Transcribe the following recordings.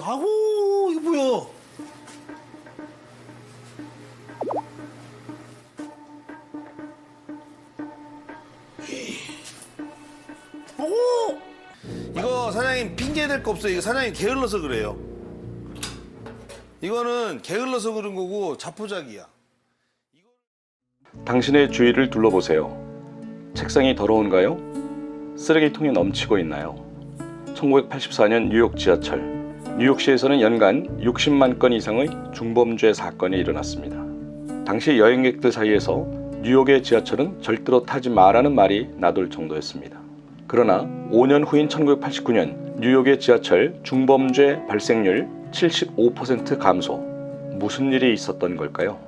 아우 이거 뭐야? 오! 이거 사장님 핑계 댈 거 없어요. 이거 사장님 게을러서 그래요. 이거는 게을러서 그런 거고 자포자기야. 당신의 주위를 둘러보세요. 책상이 더러운가요? 쓰레기통이 넘치고 있나요? 1984년 뉴욕 지하철. 뉴욕시에서는 연간 60만 건 이상의 중범죄 사건이 일어났습니다. 당시 여행객들 사이에서 뉴욕의 지하철은 절대로 타지 마라는 말이 나돌 정도였습니다. 그러나 5년 후인 1989년 뉴욕의 지하철 중범죄 발생률 75% 감소. 무슨 일이 있었던 걸까요?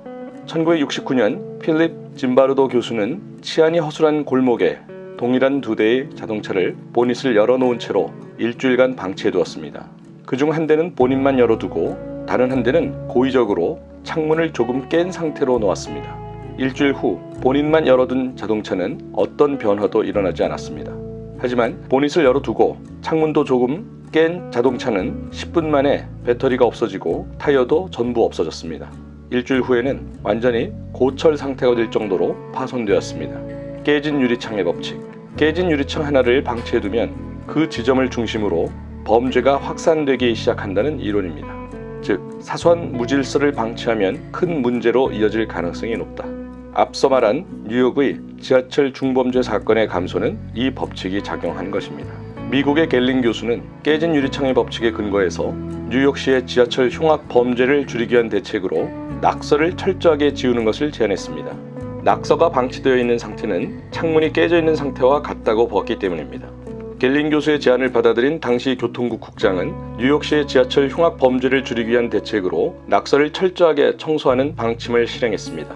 1969년 필립 짐바르도 교수는 치안이 허술한 골목에 동일한 두 대의 자동차를 보닛을 열어놓은 채로 일주일간 방치해 두었습니다. 그중 한 대는 본인만 열어두고 다른 한 대는 고의적으로 창문을 조금 깬 상태로 놓았습니다. 일주일 후 본인만 열어둔 자동차는 어떤 변화도 일어나지 않았습니다. 하지만 보닛을 열어두고 창문도 조금 깬 자동차는 10분 만에 배터리가 없어지고 타이어도 전부 없어졌습니다. 일주일 후에는 완전히 고철 상태가 될 정도로 파손되었습니다. 깨진 유리창의 법칙. 깨진 유리창 하나를 방치해두면 그 지점을 중심으로 범죄가 확산되기 시작한다는 이론입니다. 즉, 사소한 무질서를 방치하면 큰 문제로 이어질 가능성이 높다. 앞서 말한 뉴욕의 지하철 중범죄 사건의 감소는 이 법칙이 작용한 것입니다. 미국의 갤링 교수는 깨진 유리창의 법칙에 근거해서 뉴욕시의 지하철 흉악 범죄를 줄이기 위한 대책으로 낙서를 철저하게 지우는 것을 제안했습니다. 낙서가 방치되어 있는 상태는 창문이 깨져 있는 상태와 같다고 보았기 때문입니다. 갤링 교수의 제안을 받아들인 당시 교통국 국장은 뉴욕시의 지하철 흉악 범죄를 줄이기 위한 대책으로 낙서를 철저하게 청소하는 방침을 실행했습니다.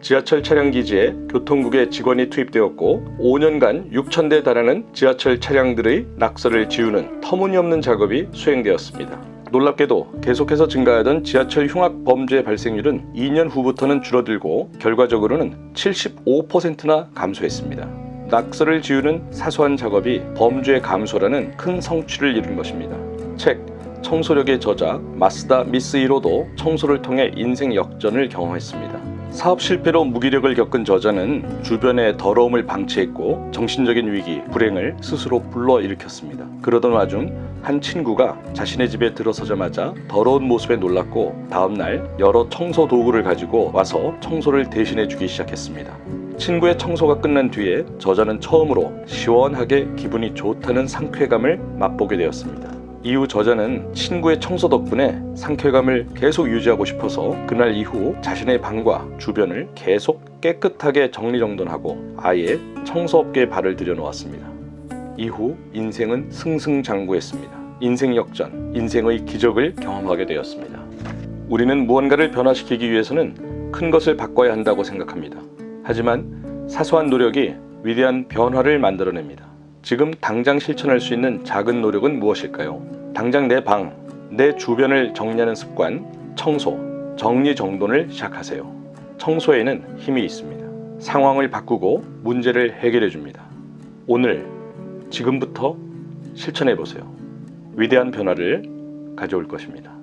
지하철 차량 기지에 교통국의 직원이 투입되었고 5년간 6천 대 달하는 지하철 차량들의 낙서를 지우는 터무니없는 작업이 수행되었습니다. 놀랍게도 계속해서 증가하던 지하철 흉악 범죄 발생률은 2년 후부터는 줄어들고 결과적으로는 75%나 감소했습니다. 낙서를 지우는 사소한 작업이 범죄 감소라는 큰 성취를 이룬 것입니다. 책 청소력의 저자 마스다 미스 이로도 청소를 통해 인생 역전을 경험했습니다. 사업 실패로 무기력을 겪은 저자는 주변의 더러움을 방치했고 정신적인 위기, 불행을 스스로 불러일으켰습니다. 그러던 와중 한 친구가 자신의 집에 들어서자마자 더러운 모습에 놀랐고 다음날 여러 청소 도구를 가지고 와서 청소를 대신해 주기 시작했습니다. 친구의 청소가 끝난 뒤에 저자는 처음으로 시원하게 기분이 좋다는 상쾌감을 맛보게 되었습니다. 이후 저자는 친구의 청소 덕분에 상쾌감을 계속 유지하고 싶어서 그날 이후 자신의 방과 주변을 계속 깨끗하게 정리정돈하고 아예 청소업계에 발을 들여놓았습니다. 이후 인생은 승승장구했습니다. 인생 역전, 인생의 기적을 경험하게 되었습니다. 우리는 무언가를 변화시키기 위해서는 큰 것을 바꿔야 한다고 생각합니다. 하지만 사소한 노력이 위대한 변화를 만들어냅니다. 지금 당장 실천할 수 있는 작은 노력은 무엇일까요? 당장 내 방, 내 주변을 정리하는 습관, 청소, 정리 정돈을 시작하세요. 청소에는 힘이 있습니다. 상황을 바꾸고 문제를 해결해 줍니다. 오늘, 지금부터 실천해 보세요. 위대한 변화를 가져올 것입니다.